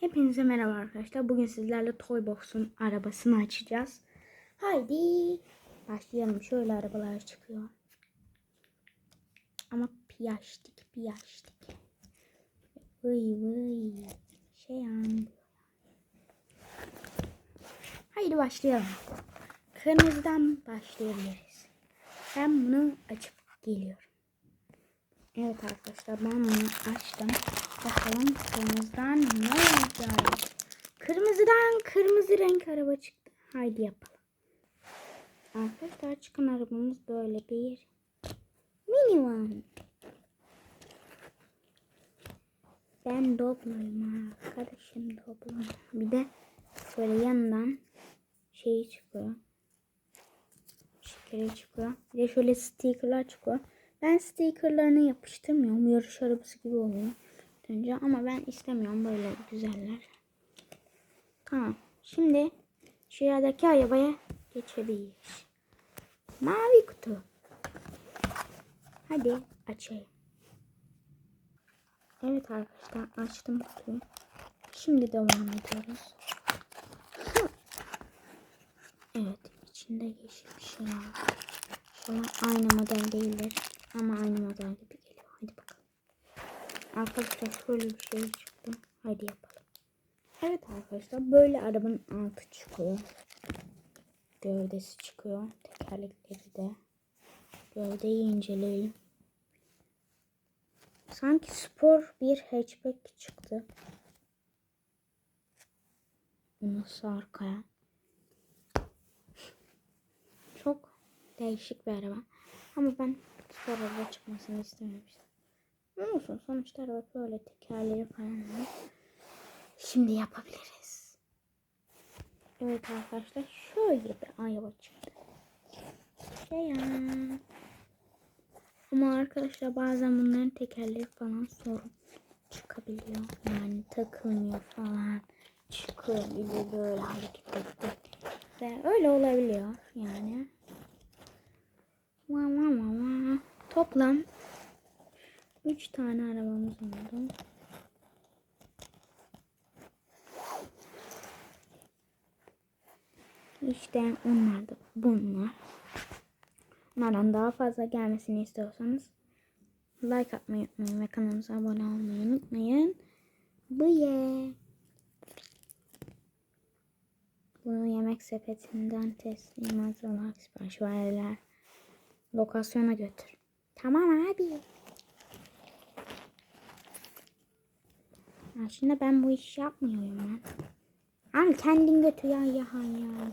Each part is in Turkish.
Hepinize merhaba arkadaşlar. Bugün sizlerle Toybox'un arabasını açacağız. Haydi başlayalım. Şöyle arabalar çıkıyor. Ama piyastik piyastik. Vıy vıy. Şey an. Haydi başlayalım. Kırmızıdan başlayabiliriz. Ben bunu açıp geliyorum. Evet arkadaşlar ben bunu açtım. Bakalım kırmızıdan ne olacak? Kırmızıdan kırmızı renk araba Haydi yapalım. Arkadaşlar çıkan arabamız böyle bir minivan. Ben Doblo'yum arkadaşım Doblo. Bir de böyle yandan şey çıkıyor. Şekeri çıkıyor. Bir de şöyle stickerlar çıkıyor. Ben stickerlarını yapıştırmıyorum. Yarış arabası gibi oluyor. Önce ama ben istemiyorum böyle güzeller. Tamam. Şimdi şuradaki arabaya geçebiliriz. Mavi kutu. Hadi açayım. Evet arkadaşlar açtım kutuyu. Şimdi devam ediyoruz. Evet içinde yeşil bir şey var. İnşallah aynı model değildir. Ama aynı model gibi geliyor. Hadi bakalım. Arkadaşlar şöyle bir şey çıktı. Hadi yapalım. Evet arkadaşlar böyle arabanın altı çıkıyor. Gövdesi çıkıyor. Tekerlekleri de. Gövdeyi inceleyelim. Sanki spor bir hatchback çıktı. Nasıl arkaya? Çok değişik bir araba. Ama ben spor araba çıkmasını istememiştim. Ne olsun sonuçta araba böyle tekerleri falan var. Şimdi yapabiliriz. Evet arkadaşlar şöyle bir araba çıktı. Şey ya. Ama arkadaşlar bazen bunların tekerleri falan sorun çıkabiliyor. Yani takılmıyor falan. Gibi böyle hareket etti. Ve öyle olabiliyor yani. Vah vah vah vah. Toplam 3 tane arabamız oldu. İşte onlar da bunlar. Bunlardan daha fazla gelmesini istiyorsanız like atmayı unutmayın ve kanalımıza abone olmayı unutmayın. Bye. Bunu yemek sepetinden teslimat olarak sipariş verirler. Lokasyona götür. Tamam abi. Şimdi ben bu işi yapmıyorum lan. Abi kendin götür ya ya ya.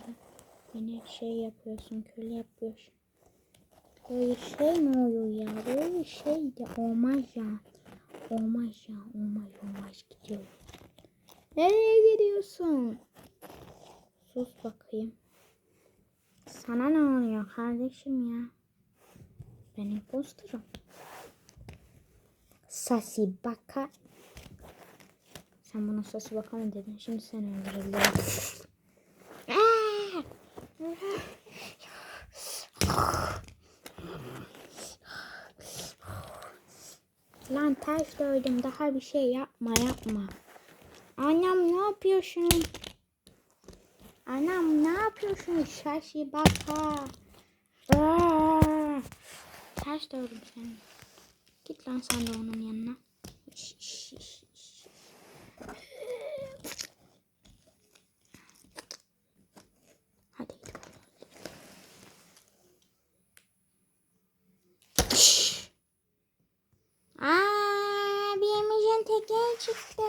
Beni şey yapıyorsun, köle yapıyorsun. Böyle şey mi oluyor ya? Böyle şey de olmaz ya. Olmaz ya, olmaz olmaz gidiyor. Nereye gidiyorsun? Sus bakayım. Sana ne oluyor kardeşim ya? Ben imposterım. Sasi baka. Sen bana sasi baka mı dedin? Şimdi seni öldürebilirim. Aa! Lan ters dördüm. Daha bir şey yapma yapma. Annem ne yapıyorsun? Anam ne yapıyorsun? Şaşı baka. Aa! Ters dördüm seni. Git lan sen de onun yanına. Şş, şş, çıktı.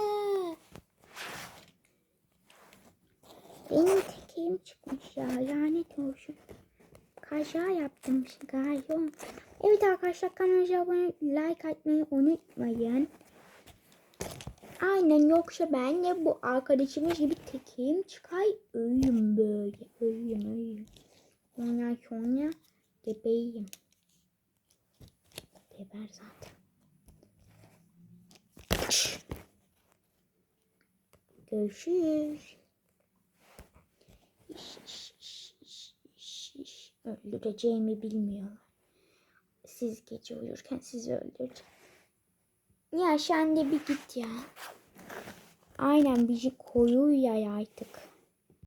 Benim tekerim çıkmış ya. Lanet olsun. Kaza yaptım galiba. Evet arkadaşlar kanalımıza abone like atmayı unutmayın. Aynen yoksa ben de bu arkadaşımız gibi tekerim çıkar ölüm böyle. Ölüm ölüm. Ondan sonra gebeyim. Geber zaten. Görüşürüz. Öldüreceğimi bilmiyorlar. Siz gece uyurken sizi öldüreceğim. Ya sen de bir git ya. Aynen bizi koyuyor ya artık.